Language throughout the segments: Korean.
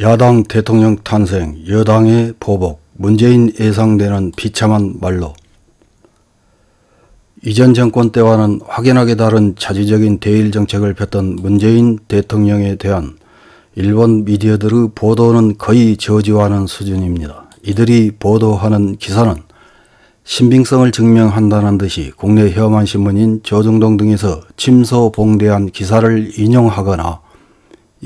야당 대통령 탄생, 여당의 보복, 문재인 예상되는 비참한 말로. 이전 정권 때와는 확연하게 다른 자주적인 대일 정책을 폈던 문재인 대통령에 대한 일본 미디어들의 보도는 거의 저지하는 수준입니다. 이들이 보도하는 기사는 신빙성을 증명한다는 듯이 국내 혐한 신문인 조중동 등에서 침소봉대한 기사를 인용하거나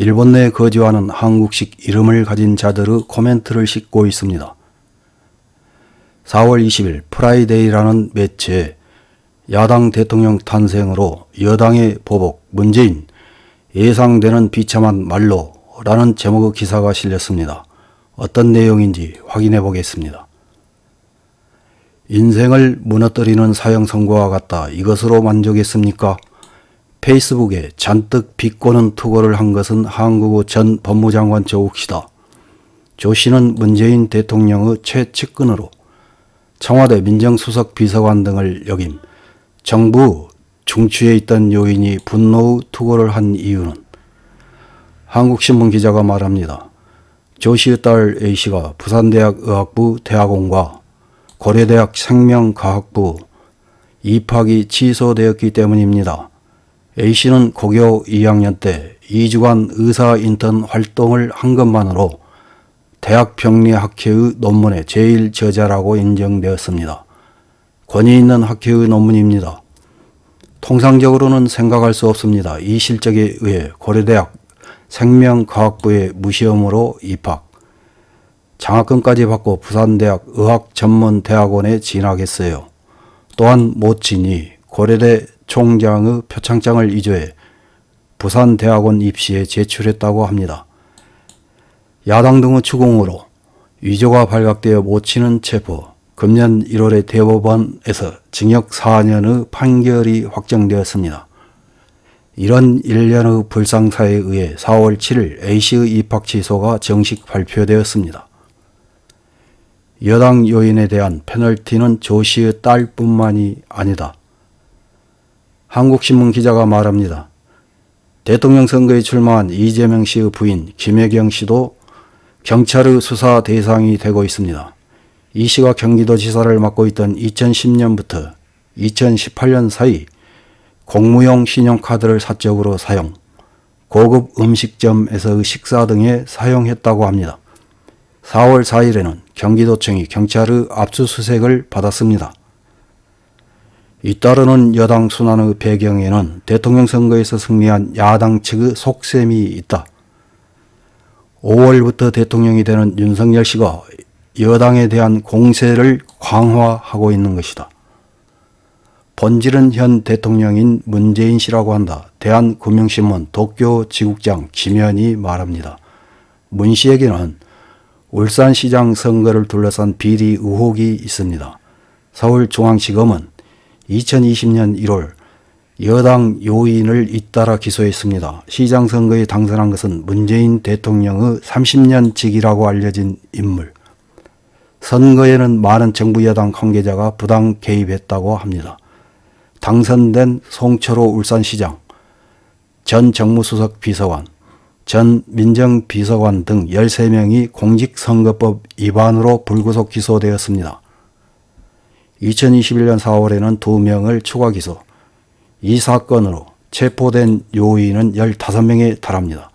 일본 내 거주하는 한국식 이름을 가진 자들의 코멘트를 싣고 있습니다. 4월 20일 프라이데이라는 매체에 야당 대통령 탄생으로 여당의 보복 문재인 예상되는 비참한 말로 라는 제목의 기사가 실렸습니다. 어떤 내용인지 확인해 보겠습니다. 인생을 무너뜨리는 사형 선고와 같다. 이것으로 만족했습니까? 페이스북에 잔뜩 비꼬는 투고를 한 것은 한국의 전 법무장관 조국 씨다. 조 씨는 문재인 대통령의 최측근으로 청와대 민정수석 비서관 등을 역임 정부 중추에 있던 요인이 분노의 투고를 한 이유는 한국신문 기자가 말합니다. 조 씨의 딸 A 씨가 부산대학 의학부 대학원과 고려대학 생명과학부 입학이 취소되었기 때문입니다. A씨는 고교 2학년 때 2주간 의사 인턴 활동을 한 것만으로 대학 병리학회의 논문의 제일 저자라고 인정되었습니다. 권위 있는 학회의 논문입니다. 통상적으로는 생각할 수 없습니다. 이 실적에 의해 고려대학 생명과학부의 무시험으로 입학, 장학금까지 받고 부산대학 의학전문대학원에 진학했어요. 또한 모친이 고려대 총장의 표창장을 이조해 부산대학원 입시에 제출했다고 합니다. 야당 등의 추궁으로 위조가 발각되어 모친은 체포, 금년 1월에 대법원에서 징역 4년의 판결이 확정되었습니다. 이런 일련의 불상사에 의해 4월 7일 A씨의 입학 취소가 정식 발표되었습니다. 여당 요인에 대한 페널티는 조 씨의 딸뿐만이 아니다. 한국신문 기자가 말합니다. 대통령 선거에 출마한 이재명 씨의 부인 김혜경 씨도 경찰의 수사 대상이 되고 있습니다. 이 씨가 경기도지사를 맡고 있던 2010년부터 2018년 사이 공무용 신용카드를 사적으로 사용, 고급 음식점에서의 식사 등에 사용했다고 합니다. 4월 4일에는 경기도청이 경찰의 압수수색을 받았습니다. 잇따르는 여당 순환의 배경에는 대통령 선거에서 승리한 야당 측의 속셈이 있다. 5월부터 대통령이 되는 윤석열 씨가 여당에 대한 공세를 강화하고 있는 것이다. 본질은 현 대통령인 문재인 씨라고 한다. 대한금융신문 도쿄 지국장 김현이 말합니다. 문 씨에게는 울산시장 선거를 둘러싼 비리 의혹이 있습니다. 서울중앙지검은 2020년 1월 여당 요인을 잇따라 기소했습니다. 시장 선거에 당선한 것은 문재인 대통령의 30년 직이라고 알려진 인물. 선거에는 많은 정부 여당 관계자가 부당 개입했다고 합니다. 당선된 송철호 울산시장, 전 정무수석 비서관, 전 민정비서관 등 13명이 공직선거법 위반으로 불구속 기소되었습니다. 2021년 4월에는 2명을 추가 기소. 이 사건으로 체포된 요인은 15명에 달합니다.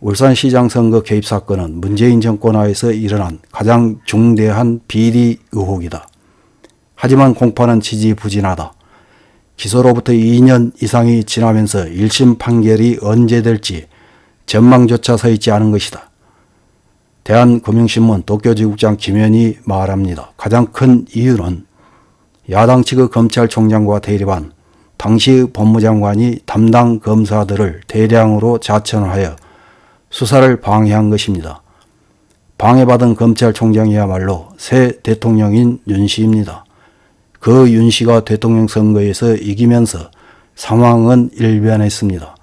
울산시장 선거 개입 사건은 문재인 정권 하에서 일어난 가장 중대한 비리 의혹이다. 하지만 공판은 지지부진하다. 기소로부터 2년 이상이 지나면서 1심 판결이 언제 될지 전망조차 서 있지 않은 것이다. 대한금융신문 도쿄지국장 김현이 말합니다. 가장 큰 이유는 야당 측의 검찰총장과 대립한 당시 법무장관이 담당 검사들을 대량으로 자천하여 수사를 방해한 것입니다. 방해받은 검찰총장이야말로 새 대통령인 윤 씨입니다. 그 윤 씨가 대통령 선거에서 이기면서 상황은 일변했습니다.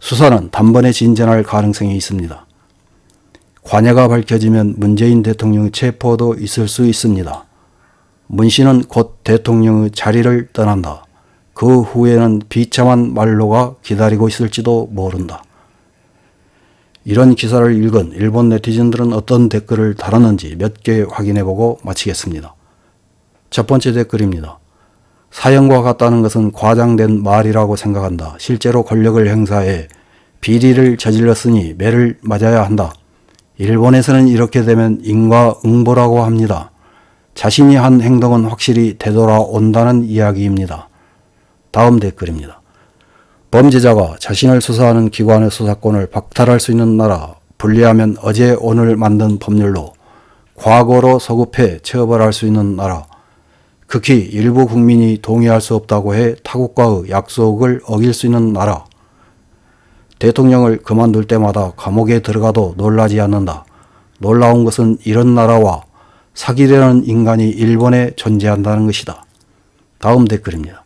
수사는 단번에 진전할 가능성이 있습니다. 관여가 밝혀지면 문재인 대통령의 체포도 있을 수 있습니다. 문 씨는 곧 대통령의 자리를 떠난다. 그 후에는 비참한 말로가 기다리고 있을지도 모른다. 이런 기사를 읽은 일본 네티즌들은 어떤 댓글을 달았는지 몇 개 확인해보고 마치겠습니다. 첫 번째 댓글입니다. 사형과 같다는 것은 과장된 말이라고 생각한다. 실제로 권력을 행사해 비리를 저질렀으니 매를 맞아야 한다. 일본에서는 이렇게 되면 인과응보라고 합니다. 자신이 한 행동은 확실히 되돌아온다는 이야기입니다. 다음 댓글입니다. 범죄자가 자신을 수사하는 기관의 수사권을 박탈할 수 있는 나라, 분리하면 어제 오늘 만든 법률로 과거로 서급해 처벌할 수 있는 나라, 극히 일부 국민이 동의할 수 없다고 해 타국과의 약속을 어길 수 있는 나라, 대통령을 그만둘 때마다 감옥에 들어가도 놀라지 않는다. 놀라운 것은 이런 나라와 사기려는 인간이 일본에 존재한다는 것이다. 다음 댓글입니다.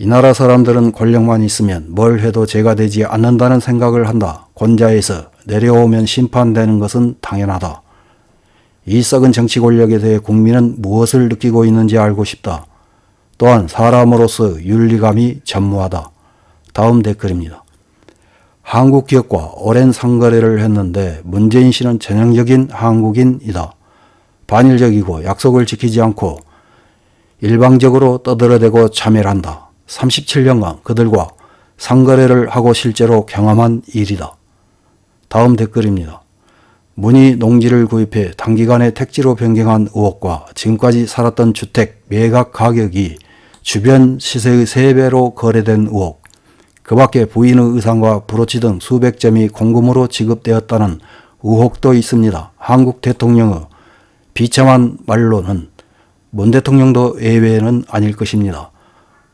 이 나라 사람들은 권력만 있으면 뭘 해도 죄가 되지 않는다는 생각을 한다. 권자에서 내려오면 심판되는 것은 당연하다. 이 썩은 정치 권력에 대해 국민은 무엇을 느끼고 있는지 알고 싶다. 또한 사람으로서 윤리감이 전무하다. 다음 댓글입니다. 한국 기업과 오랜 상거래를 했는데 문재인 씨는 전형적인 한국인이다. 반일적이고 약속을 지키지 않고 일방적으로 떠들어대고 참여한다. 37년간 그들과 상거래를 하고 실제로 경험한 일이다. 다음 댓글입니다. 문희 농지를 구입해 단기간에 택지로 변경한 의혹과 지금까지 살았던 주택 매각 가격이 주변 시세의 3배로 거래된 의혹, 그 밖에 부인의 의상과 브로치 등 수백 점이 공금으로 지급되었다는 의혹도 있습니다. 한국 대통령의 비참한 말로는 문 대통령도 예외는 아닐 것입니다.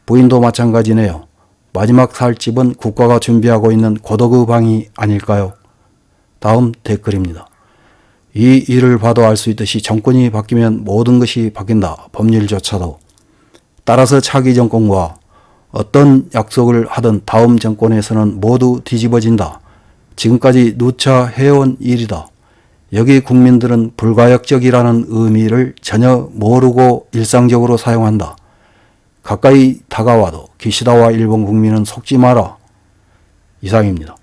부인도 마찬가지네요. 마지막 살 집은 국가가 준비하고 있는 고독의 방이 아닐까요? 다음 댓글입니다. 이 일을 봐도 알 수 있듯이 정권이 바뀌면 모든 것이 바뀐다. 법률조차도. 따라서 차기 정권과 어떤 약속을 하든 다음 정권에서는 모두 뒤집어진다. 지금까지 누차 해온 일이다. 여기 국민들은 불가역적이라는 의미를 전혀 모르고 일상적으로 사용한다. 가까이 다가와도 기시다와 일본 국민은 속지 마라. 이상입니다.